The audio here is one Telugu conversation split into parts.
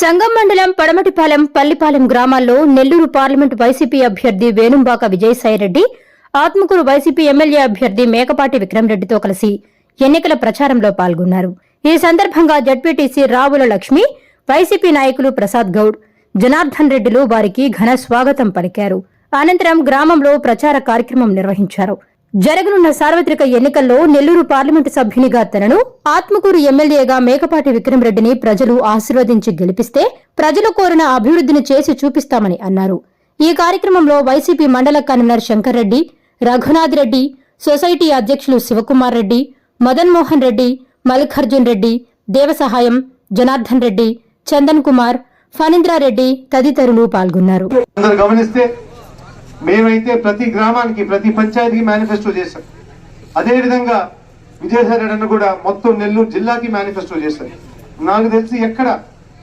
సంగం మండలం పడమటిపాలెం పల్లిపాలెం గ్రామాల్లో నెల్లూరు పార్లమెంటు వైసీపీ అభ్యర్థి వేణుంబాక విజయసాయిరెడ్డి ఆత్మకూరు వైసీపీ ఎమ్మెల్యే అభ్యర్థి మేకపాటి విక్రమరెడ్డితో కలిసి ఎన్నికల ప్రచారంలో పాల్గొన్నారు. ఈ సందర్భంగా జడ్పీటీసీ రావుల లక్ష్మి వైసీపీ నాయకులు ప్రసాద్ గౌడ్ జనార్దన్ రెడ్డిలు వారికి ఘన స్వాగతం పలికారు. అనంతరం గ్రామంలో ప్రచార కార్యక్రమం నిర్వహించారు. జరగనున్న సార్వత్రిక ఎన్నికల్లో నెల్లూరు పార్లమెంటు సభ్యునిగా తనను ఆత్మకూరు ఎమ్మెల్యేగా మేకపాటి విక్రమరెడ్డిని ప్రజలు ఆశీర్వదించి గెలిపిస్తే ప్రజలు కోరిన అభివృద్ధిని చేసి చూపిస్తామని అన్నారు. ఈ కార్యక్రమంలో YCP mandal convener Shankar Reddy Raghunath Reddy society అధ్యక్షులు శివకుమార్ రెడ్డి మదన్ మోహన్ రెడ్డి మల్లిఖార్జున్ రెడ్డి దేవసహాయం జనార్దన్ రెడ్డి చందన్ కుమార్ ఫణీంద్రారెడ్డి తదితరులు పాల్గొన్నారు. గమనిస్తే మేమైతే ప్రతి గ్రామానికి ప్రతి పంచాయతీకి మేనిఫెస్టో చేశాం. అదేవిధంగా విజయసాయి రెడ్డి అన్న కూడా మొత్తం నెల్లూరు జిల్లాకి మేనిఫెస్టో చేశారు. నాకు తెలిసి ఎక్కడ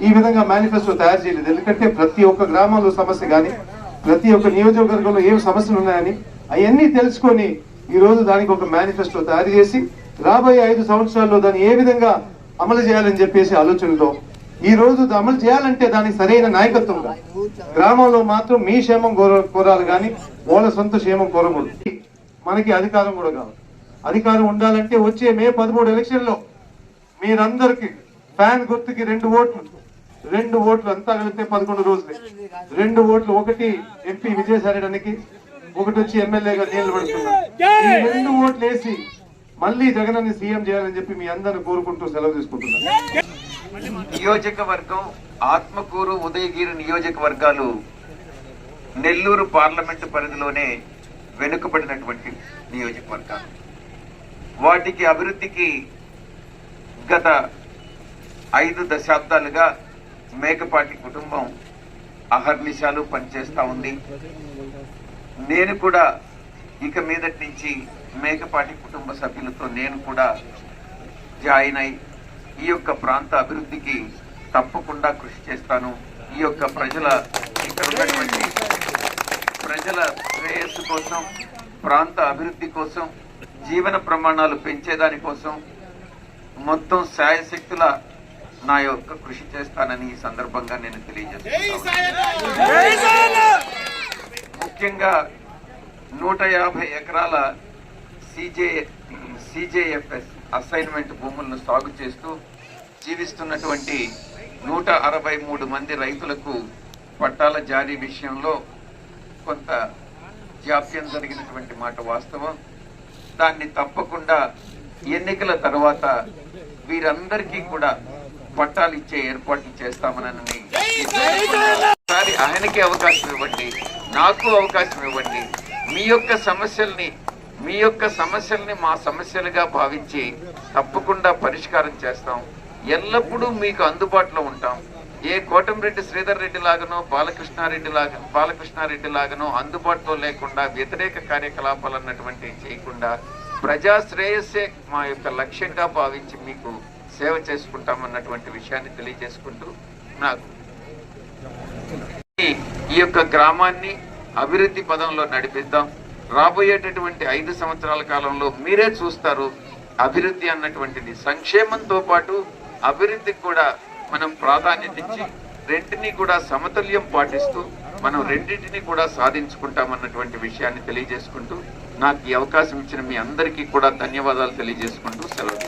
ఈ విధంగా మేనిఫెస్టో తయారు చేయలేదు. ఎందుకంటే ప్రతి ఒక్క గ్రామంలో సమస్య కానీ ప్రతి ఒక్క నియోజకవర్గంలో ఏం సమస్యలు ఉన్నాయని అవన్నీ తెలుసుకొని ఈ రోజు దానికి ఒక మేనిఫెస్టో తయారు చేసి రాబోయే ఐదు సంవత్సరాల్లో దాన్ని ఏ విధంగా అమలు చేయాలని చెప్పేసి ఆలోచనతో ఈ రోజు అమలు చేయాలంటే దానికి సరైన నాయకత్వం గ్రామంలో మాత్రం మీ క్షేమం కోర కోరాలి కానీ వాళ్ళ సొంత క్షేమం కోరకూడదు. మనకి అధికారం కూడా కావాలి. అధికారం ఉండాలంటే వచ్చే మే పదమూడు ఎలక్షన్లో మీరందరికి ఫ్యాన్ గుర్తుకి రెండు ఓట్లు. రెండు ఓట్లు అంతా కలిపితే పదకొండు రోజులే. రెండు ఓట్లు ఒకటి ఎంపీ విజయసాయిరెడ్డికి ఒకటి వచ్చి ఎమ్మెల్యేగా నిలబడుతున్నారు రెండు ఓట్లు వేసి మళ్ళీ జగన్ సీఎం చేయాలని చెప్పి మీ అందరిని కోరుకుంటూ సెలవు తీసుకుంటున్నారు నియోజకవర్గం ఆత్మకూరు ఉదయగిరి నియోజకవర్గాలు నెల్లూరు పార్లమెంటు పరిధిలోనే వెనుకబడినటువంటి నియోజకవర్గాలు. వాటికి అభివృద్ధికి గత ఐదు దశాబ్దాలుగా మేకపాటి కుటుంబం అహర్నిశాలు పనిచేస్తా ఉంది. నేను కూడా ఇక మీదటి నుంచి మేకపాటి కుటుంబ సభ్యులతో నేను కూడా జాయిన్ అయి ఈ యొక్క ప్రాంత అభివృద్ధికి తప్పకుండా కృషి చేస్తాను. ఈ యొక్క ప్రజల ఇక్కడ ఉన్నటువంటి ప్రజల శ్రేయస్సు కోసం ప్రాంత అభివృద్ధి కోసం జీవన ప్రమాణాలు పెంచేదాని కోసం మొత్తం శాయశక్తుల నా యొక్క కృషి చేస్తానని ఈ సందర్భంగా నేను తెలియజేస్తున్నాను. ముఖ్యంగా నూట యాభై ఎకరాల సిజే సిజేఎఫ్ఎస్ అసైన్మెంట్ భూములను సాగు చేస్తూ జీవిస్తున్నటువంటి నూట అరవై మూడు మంది రైతులకు పట్టాల జారీ విషయంలో కొంత జాప్యం జరిగినటువంటి మాట వాస్తవం. దాన్ని తప్పకుండా ఎన్నికల తర్వాత వీరందరికీ కూడా పట్టాలు ఇచ్చే ఏర్పాట్లు చేస్తామనని ఒకసారి ఆయనకి అవకాశం ఇవ్వండి నాకు అవకాశం ఇవ్వండి. మీ యొక్క సమస్యల్ని మీ యొక్క సమస్యల్ని మా సమస్యలుగా భావించి తప్పకుండా పరిష్కారం చేస్తాం. ఎల్లప్పుడూ మీకు అందుబాటులో ఉంటాం. ఏ కోటంరెడ్డి శ్రీధర్ రెడ్డి లాగానో బాలకృష్ణారెడ్డి లాగా బాలకృష్ణారెడ్డి లాగానో అందుబాటులో లేకుండా వ్యతిరేక కార్యకలాపాలు అన్నటువంటివి చేయకుండా ప్రజా శ్రేయస్సే మా యొక్క లక్ష్యంగా భావించి మీకు సేవ చేసుకుంటామన్నటువంటి విషయాన్ని తెలియజేసుకుంటూ నాకు ఈ యొక్క గ్రామాన్ని అభివృద్ధి పదంలో నడిపిద్దాం. రాబోయేటటువంటి ఐదు సంవత్సరాల కాలంలో మీరే చూస్తారు అభివృద్ధి అన్నటువంటిది. సంక్షేమంతో పాటు అభివృద్ధికి కూడా మనం ప్రాధాన్యత ఇచ్చి రెంటిని కూడా సమతుల్యం పాటిస్తూ మనం రెండింటిని కూడా సాధించుకుంటామన్నటువంటి విషయాన్ని తెలియజేసుకుంటూ నాకు ఈ అవకాశం ఇచ్చిన మీ అందరికీ కూడా ధన్యవాదాలు తెలియజేసుకుంటూ సెలవు